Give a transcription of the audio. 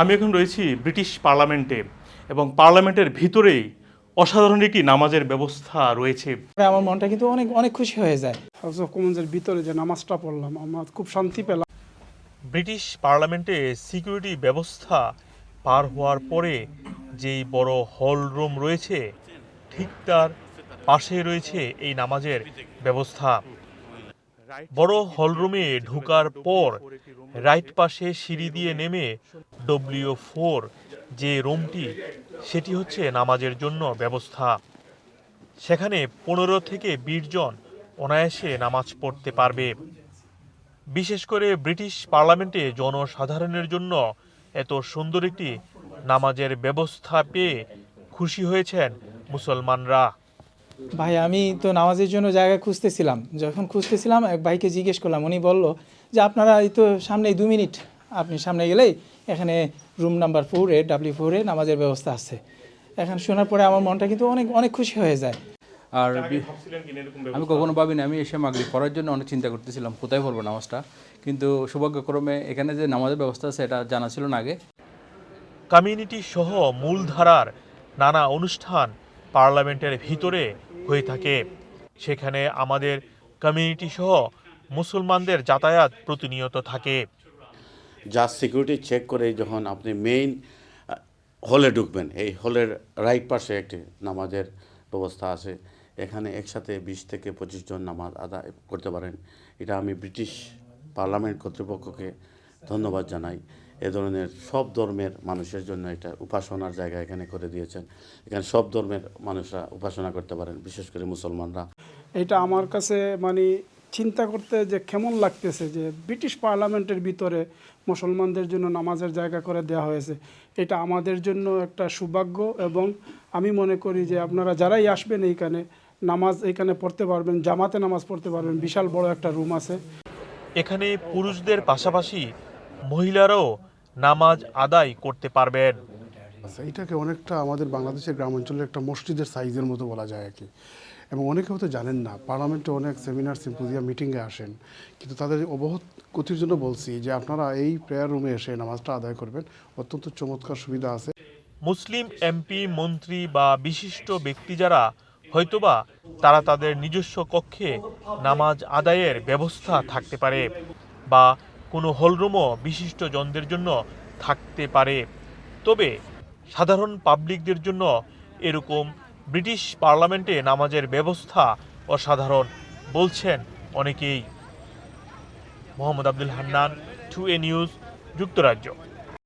আমি এখন রয়েছি ব্রিটিশ পার্লামেন্টে এবং পার্লামেন্টের ভিতরেই অসাধারণ একটি নামাজের ব্যবস্থা রয়েছে। আমার মনটা কিন্তু অনেক অনেক খুশি হয়ে যায়। হাউস অফ কমন্সের ভিতরে যে নামাজটা পড়লাম আমার খুব শান্তি পেলাম। ব্রিটিশ পার্লামেন্টে সিকিউরিটি ব্যবস্থা পার হওয়ার পরে যেই বড় হল রুম রয়েছে ঠিক তার পাশে রয়েছে এই নামাজের ব্যবস্থা। বড় হলরুমে ঢোকার পর রাইট পাশে সিঁড়ি দিয়ে নেমে ডব্লিউ ফোর যে রুমটি, সেটি হচ্ছে নামাজের জন্য ব্যবস্থা। সেখানে পনেরো থেকে বিশ জন অনায়াসে নামাজ পড়তে পারবে। বিশেষ করে ব্রিটিশ পার্লামেন্টে জনসাধারণের জন্য এত সুন্দর একটি নামাজের ব্যবস্থা পেয়ে খুশি হয়েছেন মুসলমানরা। ভাই, আমি তো নামাজের জন্য জায়গা খুঁজতেছিলাম। যখন খুঁজতেছিলাম, এক ভাইকে জিজ্ঞেস করলাম, উনি বলল যে, আপনারা এই তো সামনেই দু মিনিট, আপনি সামনে গেলেই এখানে রুম নাম্বার ফোরে ডাব্লিউ ফোরে নামাজের ব্যবস্থা আছে। এখন শোনার পরে আমার মনটা কিন্তু অনেক অনেক খুশি হয়ে যায়। আর আমি কখনো ভাবিনি আমি এসে মাগরি পড়ার জন্য অনেক চিন্তা করতেছিলাম কোথায় পড়ব নামাজটা? কিন্তু সৌভাগ্যক্রমে এখানে যে নামাজের ব্যবস্থা আছে এটা জানা ছিল না আগে। কমিউনিটি সহ মূলধারার নানা অনুষ্ঠান পার্লামেন্টের ভিতরে হয়ে থাকে। সেখানে আমাদের কমিউনিটি সহ মুসলমানদের যাতায়াত প্রতিনিয়ত থাকে। যা সিকিউরিটি চেক করে যখন আপনি মেইন হলে ঢুকবেন, এই হলের রাইট পাশে একটি নামাজের ব্যবস্থা আছে। এখানে একসাথে বিশ থেকে পঁচিশ জন নামাজ আদায় করতে পারেন। এটা আমি ব্রিটিশ পার্লামেন্ট কর্তৃপক্ষকে ধন্যবাদ জানাই। এ ধরনের সব ধর্মের মানুষের জন্য এটা উপাসনার জায়গা এখানে করে দিয়েছেন। এখানে সব ধর্মের মানুষরা উপাসনা করতে পারেন, বিশেষ করে মুসলমানরা। এটা আমার কাছে মানে চিন্তা করতে যে কেমন লাগতেছে যে ব্রিটিশ পার্লামেন্টের ভিতরে মুসলমানদের জন্য নামাজের জায়গা করে দেওয়া হয়েছে। এটা আমাদের জন্য একটা সৌভাগ্য এবং আমি মনে করি যে আপনারা যারাই আসবেন এইখানে নামাজ এইখানে পড়তে পারবেন, জামাতে নামাজ পড়তে পারবেন, বিশাল বড় একটা রুম আছে। এখানে পুরুষদের পাশাপাশি মহিলারাও নামাজ আদায় করতে পারবেন। আচ্ছা এটাকে অনেকটা আমাদের বাংলাদেশের গ্রাম অঞ্চলের একটা মসজিদের সাইজের মতো বলা যায় আর কি। এবং অনেকে হয়তো জানেন না, পার্লামেন্টে অনেক সেমিনার সিম্পোজিয়াম মিটিংয়ে আসেন। কিন্তু তাদের অবহত গতির জন্য বলছি যে আপনারা এই প্রেয়ার রুমে এসে নামাজটা আদায় করবেন। অত্যন্ত চমৎকার সুবিধা আছে। মুসলিম এমপি, মন্ত্রী বা বিশিষ্ট ব্যক্তি যারা, হয়তোবা তারা তাদের নিজস্ব কক্ষে নামাজ আদায়ের ব্যবস্থা থাকতে পারে বা কোনো হলরুমও বিশিষ্ট জনদের জন্য থাকতে পারে। তবে সাধারণ পাবলিকদের জন্য এরকম ব্রিটিশ পার্লামেন্টে নামাজের ব্যবস্থা অসাধারণ বলছেন অনেকেই। মোহাম্মদ আব্দুল হান্নান টু এ নিউজ যুক্তরাজ্য।